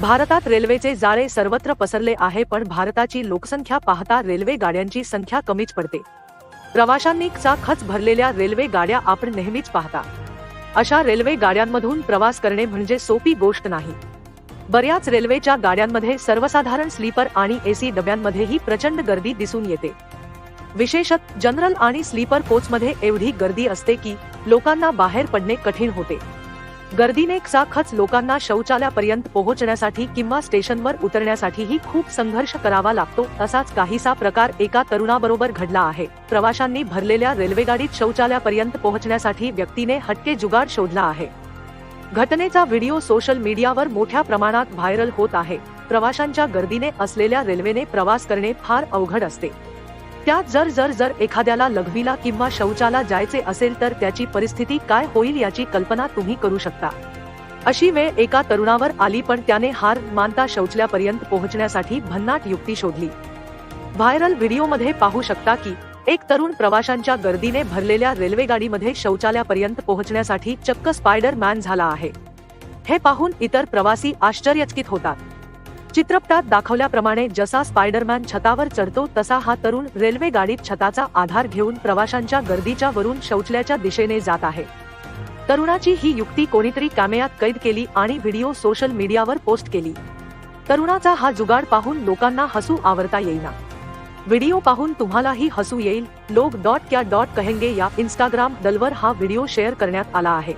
भारतात रेल्वेचे जाळे सर्वत्र पसरले आहे पण भारताची लोकसंख्या पाहता रेल्वे गाड्यांची संख्या कमीच पडते. प्रवाशांनी चा खच भरलेल्या रेल्वे गाड्या आपण नेहमीच पाहता. अशा रेल्वे गाड्यांमधून प्रवास करणे म्हणजे सोपी गोष्ट नाही. बऱ्याच रेल्वेच्या गाड्यांमध्ये सर्वसाधारण स्लीपर आणि एसी डब्यांमध्येही प्रचंड गर्दी दिसून येते. विशेषत जनरल आणि स्लीपर कोचमध्ये एवढी गर्दी असते की लोकांना बाहेर पडणे कठीण होते. गर्दीने साखच लोकांना शौचालयापर्यंत पोहोचण्यासाठी किंवा स्टेशनवर उतरण्यासाठीही खूप संघर्ष करावा लागतो असाच काहीसा प्रकार एका तरुणाबरोबर घडला आहे. प्रवाशांनी भरलेल्या रेल्वेगाडीत शौचालयापर्यंत पोहोचण्यासाठी व्यक्तीने हटके जुगाड शोधला आहे. घटनेचा व्हिडिओ सोशल मीडियावर मोठ्या प्रमाणात व्हायरल होत आहे. प्रवाशांच्या गर्दीने असलेल्या रेल्वेने प्रवास करणे फार अवघड असते. त्यात जर जर जर एखाद्याला लघवीला किंवा शौचाला जायचे असेल तर त्याची परिस्थिती काय होईल याची कल्पना तुम्ही करू शकता. अशी वेळ एका तरुणावर आली पण त्याने हार मानता शौचल्यापर्यंत पोहोचण्यासाठी भन्नाट युक्ती शोधली. व्हायरल व्हिडिओमध्ये पाहू शकता की एक तरुण प्रवाशांच्या गर्दीने भरलेल्या रेल्वेगाडीमध्ये शौचालयापर्यंत पोहोचण्यासाठी चक्क स्पायडर मॅन झाला आहे. हे पाहून इतर प्रवासी आश्चर्यचकित होतात. चित्रपटात दाखवल्याप्रमाणे जसा स्पायडरमॅन छतावर चढतो तसा हा तरुण रेल्वे गाडीत छताचा आधार घेऊन प्रवाशांच्या गर्दीच्या वरून शौचल्याच्या दिशेने जात आहे. तरुणाची ही युक्ती कोणीतरी कॅमेऱ्यात कैद केली आणि व्हिडिओ सोशल मीडियावर पोस्ट केली. तरुणाचा हा जुगाड पाहून लोकांना हसू आवरता येईना. व्हिडिओ पाहून तुम्हालाही हसू येईल लोक डॉट क्या डॉट कहेंगे या इंस्टाग्राम दलवर हा व्हिडिओ शेअर करण्यात आला आहे.